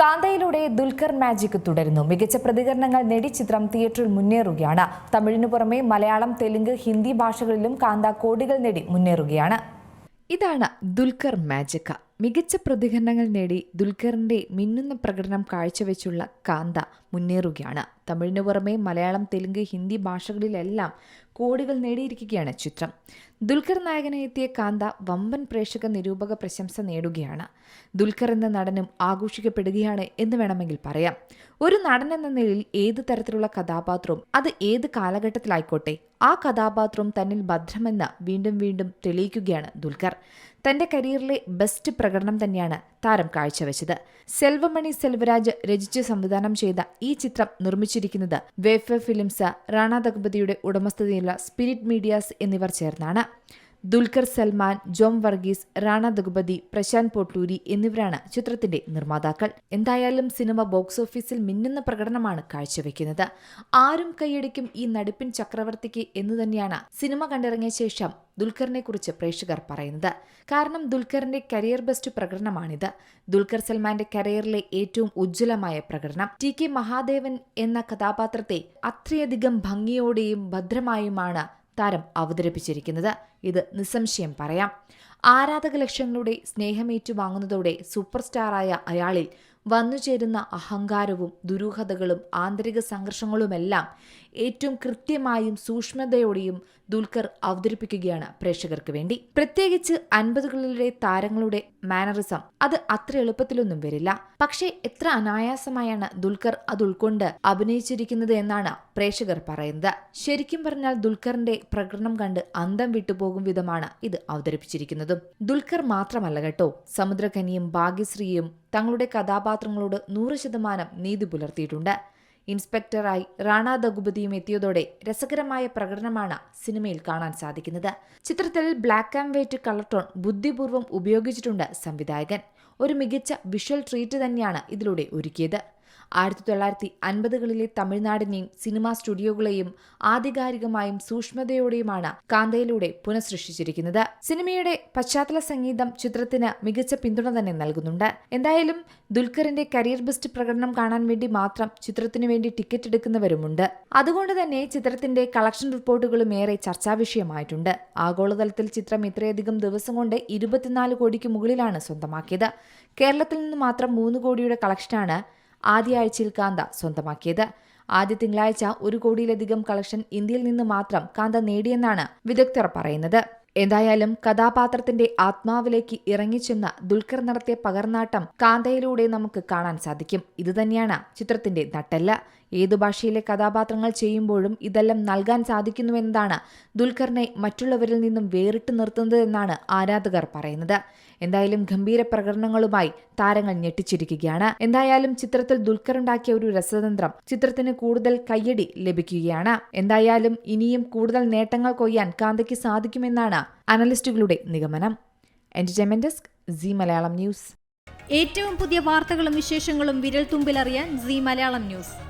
കാന്തയിലൂടെ Dulquer magic തുടരുന്നു. മികച്ച പ്രതികരണങ്ങൾ നേടി ചിത്രം തിയേറ്ററിൽ മുന്നേറുകയാണ്. തമിഴിനു പുറമെ മലയാളം തെലുങ്ക് ഹിന്ദി ഭാഷകളിലും കാന്ത കോടികൾ നേടി മുന്നേറുകയാണ്. ഇതാണ് ദുൽഖർ മാജിക് മികച്ച പ്രതികരണങ്ങൾ നേടി ദുൽഖറിന്റെ മിന്നുന്ന പ്രകടനം കാഴ്ചവെച്ചുള്ള കാന്ത മുന്നേറുകയാണ്. തമിഴിനു പുറമെ മലയാളം തെലുങ്ക് ഹിന്ദി ഭാഷകളിലെല്ലാം കോടികൾ നേടിയിരിക്കുകയാണ് ചിത്രം. ദുൽഖർ നായകനായി എത്തിയ കാന്ത വമ്പൻ പ്രേക്ഷക നിരൂപക പ്രശംസ നേടുകയാണ്. ദുൽഖർ എന്ന നടനും ആഘോഷിക്കപ്പെടുകയാണ് എന്ന് വേണമെങ്കിൽ പറയാം. ഒരു നടൻ എന്ന നിലയിൽ ഏത് തരത്തിലുള്ള കഥാപാത്രവും അത് ഏത് കാലഘട്ടത്തിലായിക്കോട്ടെ ആ കഥാപാത്രവും തന്നിൽ ഭദ്രമെന്ന് വീണ്ടും വീണ്ടും തെളിയിക്കുകയാണ് ദുൽഖർ. തന്റെ കരിയറിലെ ബെസ്റ്റ് പ്രകടനം തന്നെയാണ് താരം കാഴ്ചവെച്ചത്. സെൽവമണി സെൽവരാജ് രചിച്ച് സംവിധാനം ചെയ്ത ഈ ചിത്രം നിർമ്മിച്ചിരിക്കുന്നത് വേഫ ഫിലിംസ് റാണാ ദഗ്പതിയുടെ ഉടമസ്ഥതയിലുള്ള സ്പിരിറ്റ് മീഡിയാസ് എന്നിവർ ചേർന്നാണ്. ദുൽഖർ സൽമാൻ ജോം വർഗീസ് റാണ ദഗുപതി പ്രശാന്ത് പോട്ടൂരി എന്നിവരാണ് ചിത്രത്തിന്റെ നിർമ്മാതാക്കൾ. എന്തായാലും സിനിമ ബോക്സ് ഓഫീസിൽ മിന്നുന്ന പ്രകടനമാണ് കാഴ്ചവെക്കുന്നത്. ആരും കൈയടിക്കും ഈ നടിപ്പിൻ ചക്രവർത്തിക്ക് എന്ന് തന്നെയാണ് സിനിമ കണ്ടിറങ്ങിയ ശേഷം ദുൽഖറിനെ കുറിച്ച് പ്രേക്ഷകർ പറയുന്നത്. കാരണം ദുൽഖറിന്റെ കരിയർ ബെസ്റ്റ് പ്രകടനമാണിത്. ദുൽഖർ സൽമാന്റെ കരിയറിലെ ഏറ്റവും ഉജ്ജ്വലമായ പ്രകടനം. ടി കെ മഹാദേവൻ എന്ന കഥാപാത്രത്തെ അത്രയധികം ഭംഗിയോടെയും ഭദ്രമായുമാണ് താരം അവതരിപ്പിച്ചിരിക്കുന്നത്. ഇത് നിസ്സംശയം പറയാം. ആരാധക ലക്ഷങ്ങളുടെ സ്നേഹമേറ്റുവാങ്ങുന്നതോടെ സൂപ്പർ സ്റ്റാറായ അയാളിൽ വന്നുചേരുന്ന അഹങ്കാരവും ദുരൂഹതകളും ആന്തരിക സംഘർഷങ്ങളുമെല്ലാം ഏറ്റവും കൃത്യമായും സൂക്ഷ്മതയോടെയും ദുൽഖർ അവതരിപ്പിക്കുകയാണ് പ്രേക്ഷകർക്ക് വേണ്ടി. പ്രത്യേകിച്ച് അൻപതുകളിലെ താരങ്ങളുടെ മാനറിസം അത് അത്ര എളുപ്പത്തിലൊന്നും വരില്ല. പക്ഷേ എത്ര അനായാസമായാണ് ദുൽഖർ അത് ഉൾക്കൊണ്ട് അഭിനയിച്ചിരിക്കുന്നത് എന്നാണ് പ്രേക്ഷകർ പറയുന്നത്. ശരിക്കും പറഞ്ഞാൽ ദുൽഖറിന്റെ പ്രകടനം കണ്ട് അന്തം വിട്ടുപോകും വിധമാണ് ഇത് അവതരിപ്പിച്ചിരിക്കുന്നതും. ദുൽഖർ മാത്രമല്ല കേട്ടോ സമുദ്രകനിയും ഭാഗ്യശ്രീയും തങ്ങളുടെ കഥാപാത്രങ്ങളോട് നൂറ് ശതമാനം നീതി പുലർത്തിയിട്ടുണ്ട്. ഇൻസ്പെക്ടറായി റാണ ദഗുപതിയും എത്തിയതോടെ രസകരമായ പ്രകടനമാണ് സിനിമയിൽ കാണാൻ സാധിക്കുന്നത്. ചിത്രത്തിൽ black and white colour tone ബുദ്ധിപൂർവം ഉപയോഗിച്ചിട്ടുണ്ട് സംവിധായകൻ. ഒരു മികച്ച വിഷ്വൽ ട്രീറ്റ് തന്നെയാണ് ഇതിലൂടെ ഒരുക്കിയത്. ആയിരത്തി തൊള്ളായിരത്തി അൻപതുകളിലെ തമിഴ്നാടിനെയും സിനിമാ സ്റ്റുഡിയോകളെയും ആധികാരികമായും സൂക്ഷ്മതയോടെയുമാണ് കാന്തയിലൂടെ പുനഃസൃഷ്ടിച്ചിരിക്കുന്നത്. സിനിമയുടെ പശ്ചാത്തല സംഗീതം ചിത്രത്തിന് മികച്ച പിന്തുണ തന്നെ നൽകുന്നുണ്ട്. എന്തായാലും ദുൽഖറിന്റെ കരിയർ ബെസ്റ്റ് പ്രകടനം കാണാൻ വേണ്ടി മാത്രം ചിത്രത്തിനു വേണ്ടി ടിക്കറ്റ് എടുക്കുന്നവരുമുണ്ട്. അതുകൊണ്ട് തന്നെ ചിത്രത്തിന്റെ കളക്ഷൻ റിപ്പോർട്ടുകളും ഏറെ ചർച്ചാ വിഷയമായിട്ടുണ്ട്. ആഗോളതലത്തിൽ ചിത്രം ഇത്രയധികം ദിവസം കൊണ്ട് ഇരുപത്തിനാല് കോടിക്ക് മുകളിലാണ് സ്വന്തമാക്കിയത്. കേരളത്തിൽ നിന്ന് മാത്രം മൂന്ന് കോടിയുടെ കളക്ഷനാണ് ആദ്യ ആഴ്ചയിൽ കാന്ത സ്വന്തമാക്കിയത്. ആദ്യ തിങ്കളാഴ്ച ഒരു കോടിയിലധികം കളക്ഷൻ ഇന്ത്യയിൽ നിന്ന് മാത്രം കാന്ത നേടിയെന്നാണ് വിദഗ്ധർ പറയുന്നത്. എന്തായാലും കഥാപാത്രത്തിന്റെ ആത്മാവിലേക്ക് ഇറങ്ങിച്ചെന്ന ദുൽഖർ നടത്തിയ പകർന്നാട്ടം കാന്തയിലൂടെ നമുക്ക് കാണാൻ സാധിക്കും. ഇതുതന്നെയാണ് ചിത്രത്തിന്റെ നട്ടെല്ല. ഏതു ഭാഷയിലെ കഥാപാത്രങ്ങൾ ചെയ്യുമ്പോഴും ഇതെല്ലാം നൽകാൻ സാധിക്കുന്നുവെന്നതാണ് ദുൽഖറിനെ മറ്റുള്ളവരിൽ നിന്നും വേറിട്ട് നിർത്തുന്നത് എന്നാണ് ആരാധകർ പറയുന്നത്. എന്തായാലും ഗംഭീര പ്രകടനങ്ങളുമായി താരങ്ങൾ ഞെട്ടിച്ചിരിക്കുകയാണ്. എന്തായാലും ചിത്രത്തിൽ ദുൽഖർ ഉണ്ടാക്കിയ ഒരു രസതന്ത്രം ചിത്രത്തിന് കൂടുതൽ കയ്യടി ലഭിക്കുകയാണ്. എന്തായാലും ഇനിയും കൂടുതൽ നേട്ടങ്ങൾ കൊയ്യാൻ കാന്തയ്ക്ക് സാധിക്കുമെന്നാണ് അനലിസ്റ്റുകളുടെ നിഗമനം. Entertainment desk Zee Malayalam news. ഏറ്റവും പുതിയ വാർത്തകളും വിശേഷങ്ങളും വിരൽ തുമ്പിലറിയാൻ സി മലയാളം ന്യൂസ്.